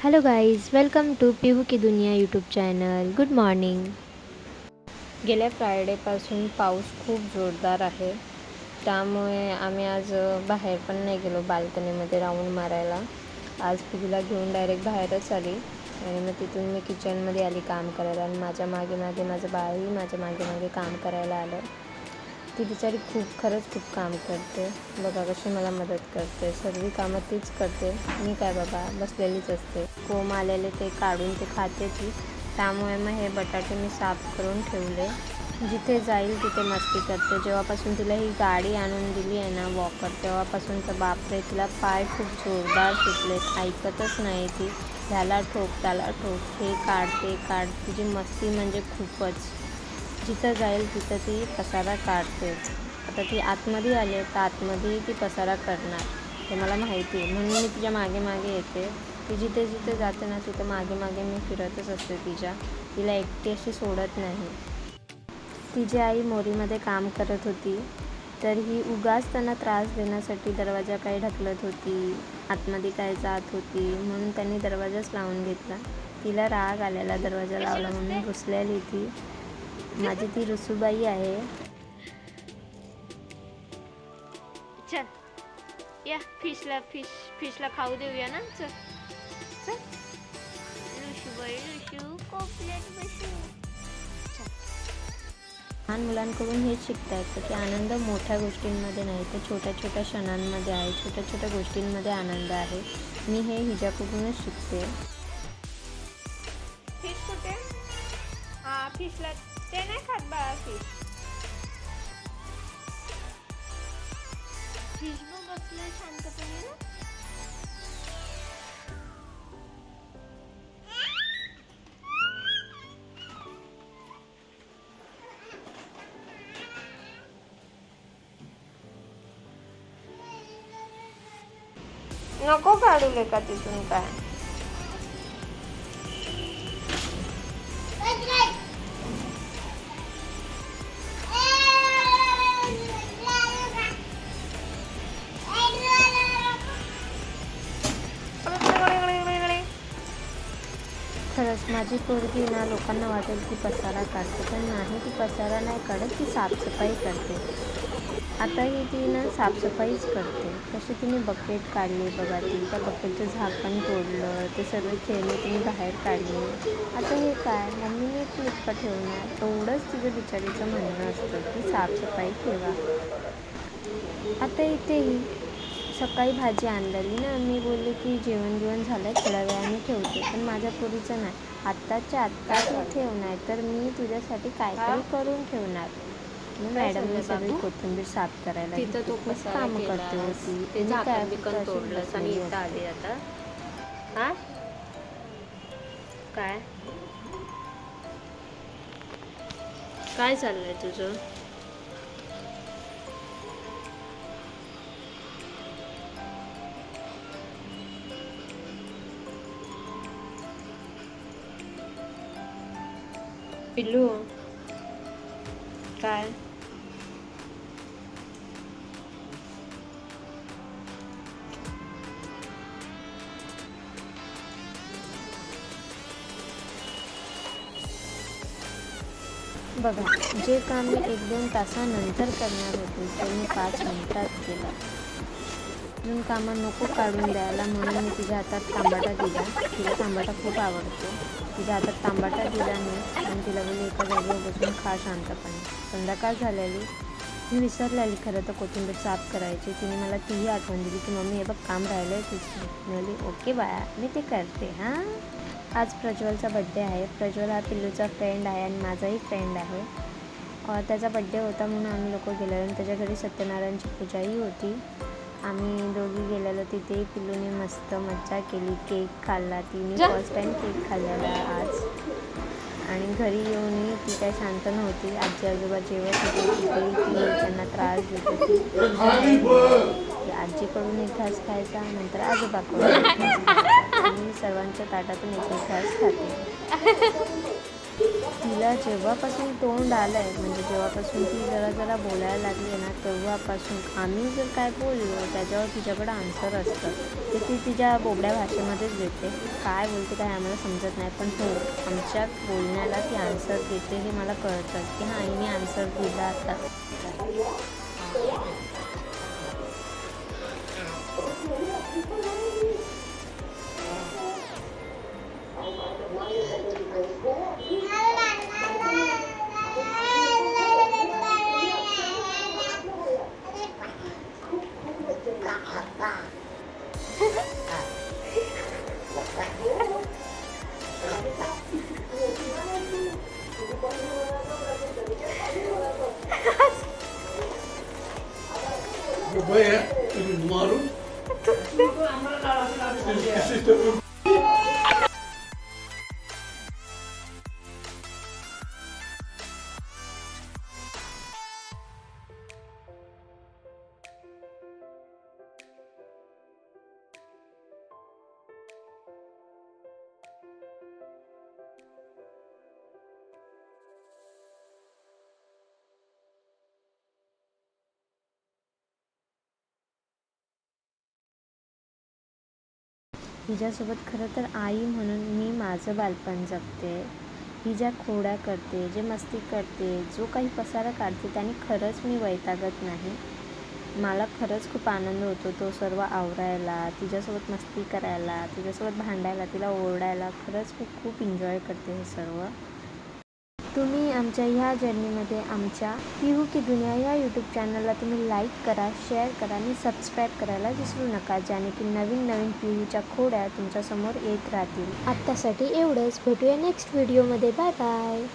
Hello guys welcome to Pihu की दुनिया YouTube channel good morning गेल्या फ्रायडेपासून पाऊस खूप जोरदार आहे. त्यामुळे आम्ही आज बाहेर पण नाही गेलो बाल्कनीमध्ये राऊंड मारायला. आज पिहूला घेऊन डायरेक्ट बाहेरच आली. आणि मग तिथून मी किचनमध्ये आली काम करायला. आणि माझ्या मागे मागे माझं बाळही माझ्या मागे मागे काम करायला आलं. ती बिचारी खूप खरंच खूप काम करते. बघा कशी मला मदत करते. सर्व कामं तीच करते. मी काय बाबा बसलेलीच असते. कोंब आलेले ते काढून ते खाते ती. त्यामुळे मग हे बटाटे मी साफ करून ठेवले. जिथे जाईल तिथे मस्ती करते. जेव्हापासून तिला ही गाडी आणून दिली आहे ना वॉकर तेव्हापासून तर बापरे तिला पाय खूप जोरदार सुटलेत ऐकतच नाही ती. ह्याला ठोक त्याला ठोक. हे काढते काढ. तिची मस्ती म्हणजे खूपच. जिथं जाईल तिथं ती पसारा काढतेच आता ती आतमध्ये आली आहे तर आतमध्ये ती पसारा करणार. हे मला माहिती आहे. म्हणून मी तिच्यामागे मागे येते. ती जिथे जिथे जाते ना तिथं मागे मागे मी फिरतच असते तिच्या. तिला एकटी अशी सोडत नाही. तिची आई मोरीमध्ये काम करत होती तर ही उगाच त्यांना त्रास देण्यासाठी दरवाजा काही ढकलत होती आतमध्ये काय जात होती म्हणून त्यांनी दरवाजाच लावून घेतला. तिला राग आलेला दरवाजा लावला म्हणून घुसलेली ती. माझी ती रुसूबाई आहे. चल. या फिशला फिश फिशला खाऊ देऊया ना. चल. कोपल्यात बसू. लहान मुलांकडून हेच शिकता येतं की आनंद मोठ्या गोष्टींमध्ये नाही तर छोट्या छोट्या क्षणांमध्ये आहे छोट्या छोट्या गोष्टींमध्ये आनंद आहे. मी हे हिच्याकडूनच शिकते. हा फिशला ते नाही खात बाळा फिश फिश बघ बसलं शांतपणे ना नको काढू का तिथून काय माझी पोरगी ना लोकांना वाटेल की पसारा काढते पण नाही ती पसारा नाही काढत ती साफसफाई करते. आताही ती ना साफसफाईच करते. तशी तिने बकेट काढली बघा ती. त्या बकेटचं झाकण तोडलं ते सर्व खेळणे तिने बाहेर काढले. आता हे काय? मम्मीने क्लिपका ठेवणार? एवढंच तिचं बिचारीचं म्हणणं असतं की साफसफाई ठेवा. आता इथेही सकाळी भाजी आणलेली ना. मी बोलले की जेवण जेवण झालं थोड्या वेळाने ठेवते. पण माझ्या पोरीचं नाही. आत्ताच्या आत्ता तू ठेव नाही तर मी तुझ्यासाठी काहीतरी करून ठेवणार. मग मॅडमने सगळी कोथिंबीर साफ करायला तिथं तो पसारा कामं करते. होती. ते काय झाकण फक्त बिकन अशीच तोडलंस आणि बसलेली इथं असते. आली आता. हा? काय? काय चाललंय तुझं? पिल्लू। काय बघा, जे काम मी एक दोन तासानंतर करणार होते ते मी पाच मिनिटात केलं. अजून कामं नको काढून द्यायला म्हणून मी तिच्या हातात तांबाटा दिला. तिला तांबाटा खूप आवडतो. तिच्या हातात तांबाटा दिला मी आणि तिला बोलली एका जागेवर बसून खा शांतपणे. संध्याकाळ झालेली. मी विसरलेली खरं तर कोथिंबीर साफ करायची. तिने मला तीही आठवण दिली की मम्मी हे बघ काम राहिलं आहे तुझं म्हणाली ओके बाळा मी ते करते. हां? आज प्रज्वलचा बड्डे आहे. प्रज्वल हा पिल्लूचा फ्रेंड आहे आणि माझाही फ्रेंड आहे. त्याचा बड्डे होता म्हणून आम्ही लोक गेलेलो आणि त्याच्या घरी सत्यनारायणची पूजाही होती. आम्ही दोघी गेलेलो तिथेही पिल्लूने मस्त मज्जा केली. केक खाल्ला. तिने. फर्स्ट टाईम केक खाल्लेला आज. आणि घरी येऊनही ती काय शांत नव्हती. आजी आजोबा जेवत होते तिथेही ती त्यांना त्रास देत होती. आजीकडून एक घास खायचा नंतर आजोबाकडून सर्वांच्या ताटातून एक एक घास खाते. तिला जेव्हापासून तोंड आलं आहे म्हणजे जेव्हापासून ती जरा जरा बोलायला लागली ना तेव्हापासून आम्ही जर काय बोललो त्याच्यावर तिच्याकडं आन्सर असतं. ते ती तिच्या बोबड्या भाषेमध्येच देते. काय बोलते काय आम्हाला समजत नाही पण हो आमच्या बोलण्याला ती आन्सर देते हे मला कळतं की हां हिने आन्सर दिला आता. Where? In Maru? हिच्यासोबत खरं तर आई म्हणून मी माझं बालपण जगते. ही ज्या खोड्या करते जे मस्ती करते जो काही पसारा काढते त्याने खरंच मी वैतागत नाही. मला खरंच खूप आनंद होतो तो सर्व आवरायला तिच्यासोबत मस्ती करायला तिच्यासोबत भांडायला तिला ओरडायला. खरंच मी खूप एन्जॉय करते हे सर्व. तुम्ही आमच्या ह्या जर्नीमध्ये आमच्या पिहू की दुनिया या यूट्यूब चॅनलला तुम्ही लाईक करा शेअर करा आणि सबस्क्राईब करायला विसरू नका ज्याने की नवीन नवीन पिहूच्या खोड्या तुमच्यासमोर येत राहतील. आत्तासाठी एवढंच. भेटूया नेक्स्ट व्हिडिओमध्ये बाय बाय